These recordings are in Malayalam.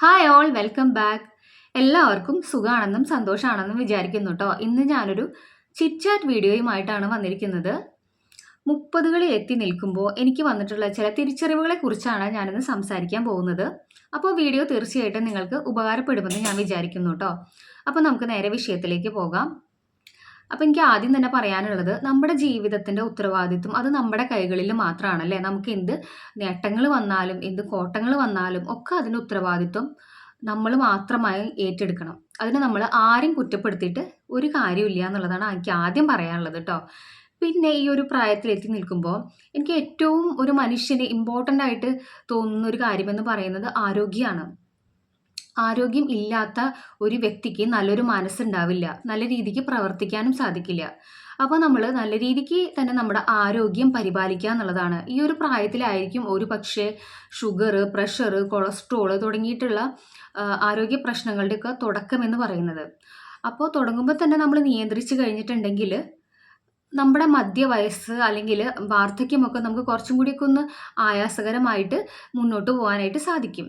ഹായ് ഓൾ വെൽക്കം ബാക്ക് എല്ലാവർക്കും സുഖമാണെന്നും സന്തോഷമാണെന്നും വിചാരിക്കുന്നു കേട്ടോ ഇന്ന് ഞാനൊരു ചിറ്റ്ചാറ്റ് വീഡിയോയുമായിട്ടാണ് വന്നിരിക്കുന്നത്. മുപ്പതുകളിൽ എത്തി നിൽക്കുമ്പോൾ എനിക്ക് വന്നിട്ടുള്ള ചില തിരിച്ചറിവുകളെ കുറിച്ചാണ് ഞാനിന്ന് സംസാരിക്കാൻ പോകുന്നത്. അപ്പോൾ വീഡിയോ തീർച്ചയായിട്ടും നിങ്ങൾക്ക് ഉപകാരപ്പെടുമെന്ന് ഞാൻ വിചാരിക്കുന്നു കേട്ടോ അപ്പോൾ നമുക്ക് നേരെ വിഷയത്തിലേക്ക് പോകാം. അപ്പോൾ എനിക്ക് ആദ്യം തന്നെ പറയാനുള്ളത് നമ്മുടെ ജീവിതത്തിന്റെ ഉത്തരവാദിത്വം അത് നമ്മുടെ കൈകളിൽ മാത്രമാണല്ലേ നമുക്ക് എന്ത് നേട്ടങ്ങൾ വന്നാലും എന്ത് കോട്ടങ്ങൾ വന്നാലും ഒക്കെ അതിന്റെ ഉത്തരവാദിത്വം നമ്മൾ മാത്രമായി ഏറ്റെടുക്കണം. അതിന് നമ്മൾ ആരും കുറ്റപ്പെടുത്തിയിട്ട് ഒരു കാര്യമില്ല എന്നുള്ളതാണ് എനിക്ക് ആദ്യം പറയാനുള്ളത് കേട്ടോ. പിന്നെ ഈ ഒരു പ്രായത്തിലെത്തി നിൽക്കുമ്പോൾ എനിക്ക് ഏറ്റവും ഒരു മനുഷ്യന് ഇമ്പോർട്ടന്റ് ആയിട്ട് തോന്നുന്ന ഒരു കാര്യമെന്ന് പറയുന്നത് ആരോഗ്യമാണ്. ആരോഗ്യം ഇല്ലാത്ത ഒരു വ്യക്തിക്ക് നല്ലൊരു മനസ്സുണ്ടാവില്ല. നല്ല രീതിക്ക് പ്രവർത്തിക്കാനും സാധിക്കില്ല. അപ്പോൾ നമ്മൾ നല്ല രീതിക്ക് തന്നെ നമ്മുടെ ആരോഗ്യം പരിപാലിക്കുക എന്നുള്ളതാണ്. ഈ ഒരു പ്രായത്തിലായിരിക്കും ഒരു പക്ഷേ ഷുഗർ പ്രഷർ കൊളസ്ട്രോൾ തുടങ്ങിയിട്ടുള്ള ആരോഗ്യ പ്രശ്നങ്ങളുടെയൊക്കെ തുടക്കമെന്ന് പറയുന്നത്. അപ്പോൾ തുടങ്ങുമ്പോൾ തന്നെ നമ്മൾ നിയന്ത്രിച്ച് കഴിഞ്ഞിട്ടുണ്ടെങ്കിൽ നമ്മുടെ മധ്യവയസ്സ് അല്ലെങ്കിൽ വാർദ്ധക്യമൊക്കെ നമുക്ക് കുറച്ചും കൂടിയൊക്കെ ഒന്ന് ആയാസകരമായിട്ട് മുന്നോട്ട് പോകാനായിട്ട് സാധിക്കും.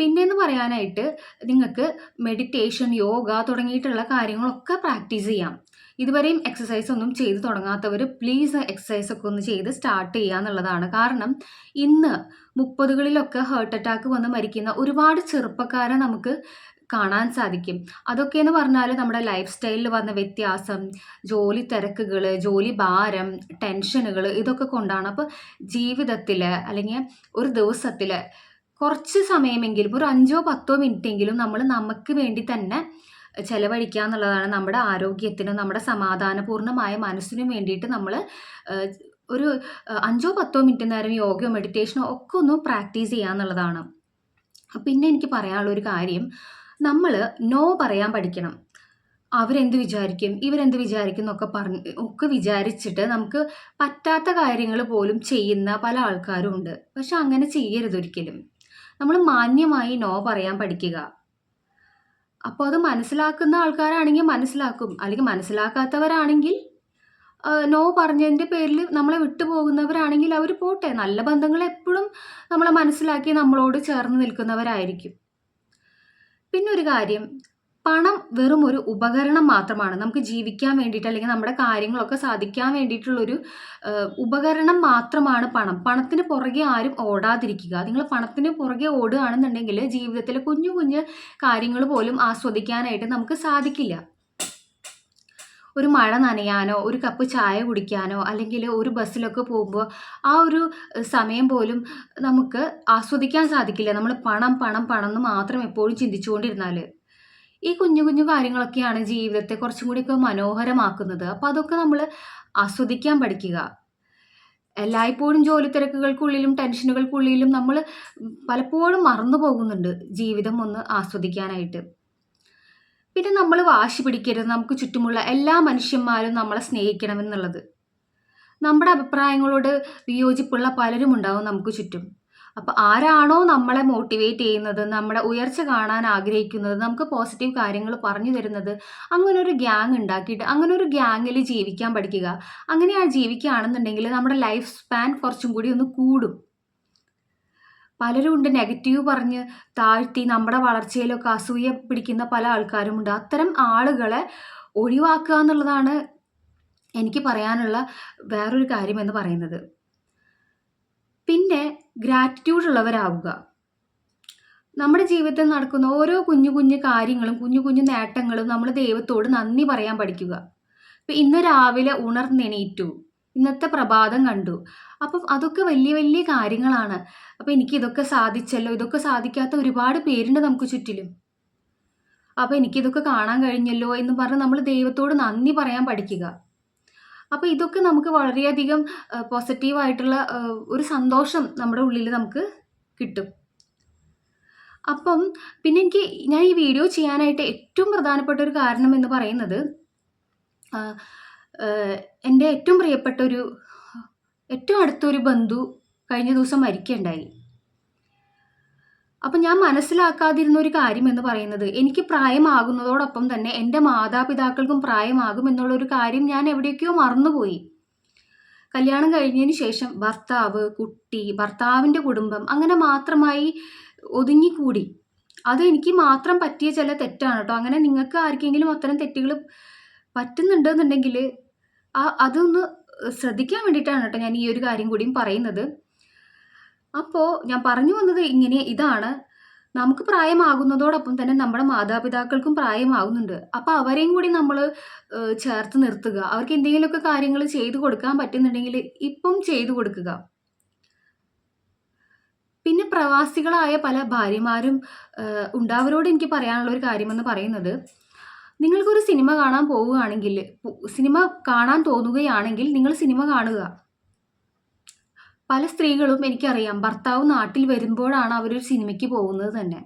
പിന്നെന്ന് പറയാനായിട്ട് നിങ്ങൾക്ക് മെഡിറ്റേഷൻ യോഗ തുടങ്ങിയിട്ടുള്ള കാര്യങ്ങളൊക്കെ പ്രാക്ടീസ് ചെയ്യാം. ഇതുവരെയും എക്സസൈസ് ഒന്നും ചെയ്ത് തുടങ്ങാത്തവർ പ്ലീസ് എക്സസൈസ് ഒക്കെ ഒന്ന് ചെയ്ത് സ്റ്റാർട്ട് ചെയ്യുക എന്നുള്ളതാണ് കാരണം ഇന്ന് മുപ്പതുകളിലൊക്കെ ഹേർട്ട് അറ്റാക്ക് വന്ന് മരിക്കുന്ന ഒരുപാട് ചെറുപ്പക്കാരെ നമുക്ക് കാണാൻ സാധിക്കും. അതൊക്കെ എന്ന് പറഞ്ഞാൽ നമ്മുടെ ലൈഫ് സ്റ്റൈലിൽ വന്ന വ്യത്യാസം ജോലി തിരക്കുകൾ ജോലി ഭാരം ടെൻഷനുകൾ ഇതൊക്കെ കൊണ്ടാണ്. അപ്പോൾ ജീവിതത്തിൽ അല്ലെങ്കിൽ ഒരു ദിവസത്തിൽ കുറച്ച് സമയമെങ്കിലും ഒരു അഞ്ചോ പത്തോ മിനിറ്റെങ്കിലും നമ്മൾ നമുക്ക് വേണ്ടി തന്നെ ചെലവഴിക്കുക എന്നുള്ളതാണ് നമ്മുടെ ആരോഗ്യത്തിനും നമ്മുടെ സമാധാനപൂർണമായ മനസ്സിനും വേണ്ടിയിട്ട് നമ്മൾ ഒരു അഞ്ചോ പത്തോ മിനിറ്റ് നേരം യോഗയോ മെഡിറ്റേഷനോ ഒക്കെ ഒന്ന് പ്രാക്ടീസ് ചെയ്യുക എന്നുള്ളതാണ്. പിന്നെ എനിക്ക് പറയാനുള്ള ഒരു കാര്യം നമ്മൾ നോ പറയാൻ പഠിക്കണം. അവരെന്ത് വിചാരിക്കും ഇവരെന്ത് വിചാരിക്കും എന്നൊക്കെ പറഞ്ഞ് ഒക്കെ വിചാരിച്ചിട്ട് നമുക്ക് പറ്റാത്ത കാര്യങ്ങൾ പോലും ചെയ്യുന്ന പല ആൾക്കാരും ഉണ്ട്. പക്ഷെ അങ്ങനെ ചെയ്യരുത് ഒരിക്കലും. നമ്മൾ മാന്യമായി നോ പറയാൻ പഠിക്കുക. അപ്പോൾ അത് മനസ്സിലാക്കുന്ന ആൾക്കാരാണെങ്കിൽ മനസ്സിലാക്കും. അല്ലെങ്കിൽ മനസ്സിലാക്കാത്തവരാണെങ്കിൽ നോ പറഞ്ഞതിന്റെ പേരിൽ നമ്മളെ വിട്ടുപോകുന്നവരാണെങ്കിൽ അവർ പോട്ടെ. നല്ല ബന്ധങ്ങൾ എപ്പോഴും നമ്മളെ മനസ്സിലാക്കി നമ്മളോട് ചേർന്ന് നിൽക്കുന്നവരായിരിക്കും. പിന്നെ ഒരു കാര്യം പണം വെറും ഒരു ഉപകരണം മാത്രമാണ്. നമുക്ക് ജീവിക്കാൻ വേണ്ടിയിട്ട് അല്ലെങ്കിൽ നമ്മുടെ കാര്യങ്ങളൊക്കെ സാധിക്കാൻ വേണ്ടിയിട്ടുള്ളൊരു ഉപകരണം മാത്രമാണ് പണം. പണത്തിന് പുറകെ ആരും ഓടാതിരിക്കുക. നിങ്ങൾ പണത്തിന് പുറകെ ഓടുകയാണെന്നുണ്ടെങ്കിൽ ജീവിതത്തിലെ കുഞ്ഞു കുഞ്ഞു കാര്യങ്ങൾ പോലും ആസ്വദിക്കാനായിട്ട് നമുക്ക് സാധിക്കില്ല. ഒരു മഴ നനയാനോ ഒരു കപ്പ് ചായ കുടിക്കാനോ അല്ലെങ്കിൽ ഒരു ബസ്സിലൊക്കെ പോകുമ്പോൾ ആ ഒരു സമയം പോലും നമുക്ക് ആസ്വദിക്കാൻ സാധിക്കില്ല. നമ്മൾ പണം പണം പണം എന്ന് മാത്രം എപ്പോഴും ചിന്തിച്ചുകൊണ്ടിരുന്നാൽ. ഈ കുഞ്ഞു കുഞ്ഞു കാര്യങ്ങളൊക്കെയാണ് ജീവിതത്തെ കുറച്ചും കൂടിയൊക്കെ മനോഹരമാക്കുന്നത്. അപ്പം അതൊക്കെ നമ്മൾ ആസ്വദിക്കാൻ പഠിക്കുക. എല്ലായ്പ്പോഴും ജോലി തിരക്കുകൾക്കുള്ളിലും ടെൻഷനുകൾക്കുള്ളിലും നമ്മൾ പലപ്പോഴും മറന്നു പോകുന്നുണ്ട് ജീവിതം ഒന്ന് ആസ്വദിക്കാനായിട്ട്. പിന്നെ നമ്മൾ വാശി പിടിക്കരുത്. നമുക്ക് ചുറ്റുമുള്ള എല്ലാ മനുഷ്യന്മാരും നമ്മളെ സ്നേഹിക്കണമെന്നുള്ളത്. നമ്മുടെ അഭിപ്രായങ്ങളോട് വിയോജിപ്പുള്ള പലരും ഉണ്ടാവും നമുക്ക് ചുറ്റും. അപ്പോൾ ആരാണോ നമ്മളെ മോട്ടിവേറ്റ് ചെയ്യുന്നത് നമ്മുടെ ഉയർച്ച കാണാൻ ആഗ്രഹിക്കുന്നത് നമുക്ക് പോസിറ്റീവ് കാര്യങ്ങൾ പറഞ്ഞു തരുന്നത് അങ്ങനെ ഒരു ഗ്യാങ് ഉണ്ടാക്കിയിട്ട് അങ്ങനെ ഒരു ഗ്യാങ്ങിൽ ജീവിക്കാൻ പഠിക്കുക. അങ്ങനെ ആ ജീവിക്കുകയാണെന്നുണ്ടെങ്കിൽ നമ്മുടെ ലൈഫ് സ്പാൻ കുറച്ചും കൂടി ഒന്ന് കൂടും. പലരും ഉണ്ട് നെഗറ്റീവ് പറഞ്ഞ് താഴ്ത്തി നമ്മുടെ വളർച്ചയിലൊക്കെ അസൂയ പിടിക്കുന്ന പല ആൾക്കാരുമുണ്ട് അത്തരം ആളുകളെ ഒഴിവാക്കുക എന്നുള്ളതാണ് എനിക്ക് പറയാനുള്ള വേറൊരു കാര്യം എന്ന് പറയുന്നത്. പിന്നെ ഗ്രാറ്റിറ്റ്യൂഡ് ഉള്ളവരാവുക. നമ്മുടെ ജീവിതത്തിൽ നടക്കുന്ന ഓരോ കുഞ്ഞു കുഞ്ഞു കാര്യങ്ങളും കുഞ്ഞു കുഞ്ഞു നേട്ടങ്ങളും നമ്മൾ ദൈവത്തോട് നന്ദി പറയാൻ പഠിക്കുക. ഇപ്പം ഇന്ന് രാവിലെ ഉണർന്നെണീറ്റു. ഇന്നത്തെ പ്രഭാതം കണ്ടു. അപ്പം അതൊക്കെ വലിയ വലിയ കാര്യങ്ങളാണ്. അപ്പം എനിക്ക് ഇതൊക്കെ സാധിച്ചല്ലോ ഇതൊക്കെ സാധിക്കാത്ത ഒരുപാട് പേരുണ്ട് നമുക്ക് ചുറ്റിലും. അപ്പം എനിക്കിതൊക്കെ കാണാൻ കഴിഞ്ഞല്ലോ എന്ന് പറഞ്ഞ് നമ്മൾ ദൈവത്തോട് നന്ദി പറയാൻ പഠിക്കുക. അപ്പോൾ ഇതൊക്കെ നമുക്ക് വളരെയധികം പോസിറ്റീവായിട്ടുള്ള ഒരു സന്തോഷം നമ്മുടെ ഉള്ളിൽ നമുക്ക് കിട്ടും. അപ്പം പിന്നെ എനിക്ക് ഞാൻ ഈ വീഡിയോ ചെയ്യാനായിട്ട് ഏറ്റവും പ്രധാനപ്പെട്ട ഒരു കാരണം എന്ന് പറയുന്നത് എന്റെ ഏറ്റവും പ്രിയപ്പെട്ട ഒരു ഏറ്റവും അടുത്തൊരു ബന്ധു കഴിഞ്ഞ ദിവസം മരിക്കുകയുണ്ടായി. അപ്പം ഞാൻ മനസ്സിലാക്കാതിരുന്ന ഒരു കാര്യം എന്ന് പറയുന്നത് എനിക്ക് പ്രായമാകുന്നതോടൊപ്പം തന്നെ എന്റെ മാതാപിതാക്കൾക്കും പ്രായമാകും എന്നുള്ള ഒരു കാര്യം ഞാൻ എവിടേക്കോ മറന്നുപോയി. കല്യാണം കഴിഞ്ഞതിന് ശേഷം ഭർത്താവ് കുട്ടി ഭർത്താവിന്റെ കുടുംബം അങ്ങനെ മാത്രമായി ഒതുങ്ങിക്കൂടി. അത് എനിക്ക് മാത്രം പറ്റിയ ചില തെറ്റാണ് കേട്ടോ അങ്ങനെ നിങ്ങൾക്ക് ആർക്കെങ്കിലും അത്തരം തെറ്റുകൾ പറ്റുന്നുണ്ടെന്നുണ്ടെങ്കിൽ ആ അതൊന്ന് ശ്രദ്ധിക്കാൻ വേണ്ടിയിട്ടാണ് കേട്ടോ ഞാൻ ഈ ഒരു കാര്യം കൂടിയും പറയുന്നത്. അപ്പോൾ ഞാൻ പറഞ്ഞു വന്നത് ഇങ്ങനെ ഇതാണ്. നമുക്ക് പ്രായമാകുന്നതോടൊപ്പം തന്നെ നമ്മുടെ മാതാപിതാക്കൾക്കും പ്രായമാകുന്നുണ്ട്. അപ്പോൾ അവരെയും കൂടി നമ്മൾ ചേർത്ത് നിർത്തുക. അവർക്ക് എന്തെങ്കിലുമൊക്കെ കാര്യങ്ങൾ ചെയ്തു കൊടുക്കാൻ പറ്റുന്നുണ്ടെങ്കിൽ ഇപ്പം ചെയ്തു കൊടുക്കുക. പിന്നെ പ്രവാസികളായ പല ഭാര്യമാരും ഉണ്ടാവരോട് എനിക്ക് പറയാനുള്ള ഒരു കാര്യമെന്ന് പറയുന്നത് നിങ്ങൾക്കൊരു സിനിമ കാണാൻ പോവുകയാണെങ്കിൽ സിനിമ കാണാൻ തോന്നുകയാണെങ്കിൽ നിങ്ങൾ സിനിമ കാണുക. പല സ്ത്രീകളും എനിക്കറിയാം ഭർത്താവ് നാട്ടിൽ വരുമ്പോഴാണ് അവരൊരു സിനിമയ്ക്ക് പോകുന്നത് തന്നെ.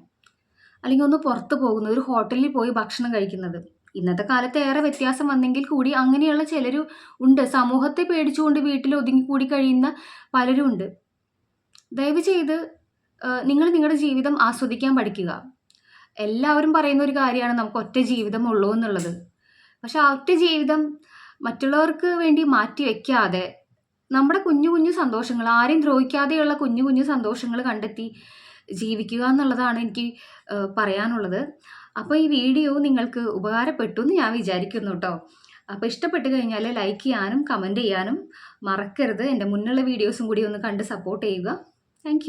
അല്ലെങ്കിൽ ഒന്ന് പുറത്ത് പോകുന്നത് ഒരു ഹോട്ടലിൽ പോയി ഭക്ഷണം കഴിക്കുന്നത്. ഇന്നത്തെ കാലത്ത് ഏറെ വ്യത്യാസം വന്നെങ്കിൽ കൂടി അങ്ങനെയുള്ള ചിലരും ഉണ്ട്. സമൂഹത്തെ പേടിച്ചുകൊണ്ട് വീട്ടിൽ ഒതുങ്ങിക്കൂടി കഴിയുന്ന പലരും ഉണ്ട്. ദയവ് ചെയ്ത് നിങ്ങൾ നിങ്ങളുടെ ജീവിതം ആസ്വദിക്കാൻ പഠിക്കുക. എല്ലാവരും പറയുന്ന ഒരു കാര്യമാണ് നമുക്ക് ഒറ്റ ജീവിതം ഉള്ളൂ എന്നുള്ളത്. പക്ഷെ ആ ഒറ്റ ജീവിതം മറ്റുള്ളവർക്ക് വേണ്ടി മാറ്റി വെക്കാതെ നമ്മുടെ കുഞ്ഞു കുഞ്ഞു സന്തോഷങ്ങൾ ആരെയും ദ്രോഹിക്കാതെയുള്ള കുഞ്ഞു കുഞ്ഞു സന്തോഷങ്ങൾ കണ്ടെത്തി ജീവിക്കുക എന്നുള്ളതാണ് എനിക്ക് പറയാനുള്ളത്. അപ്പോൾ ഈ വീഡിയോ നിങ്ങൾക്ക് ഉപകാരപ്പെട്ടു എന്ന് ഞാൻ വിചാരിക്കുന്നു കേട്ടോ. അപ്പോൾ ഇഷ്ടപ്പെട്ട് കഴിഞ്ഞാൽ ലൈക്ക് ചെയ്യാനും കമന്റ് ചെയ്യാനും മറക്കരുത്. എന്റെ മുന്നുള്ള വീഡിയോസും കൂടി ഒന്ന് കണ്ട് സപ്പോർട്ട് ചെയ്യുക. താങ്ക്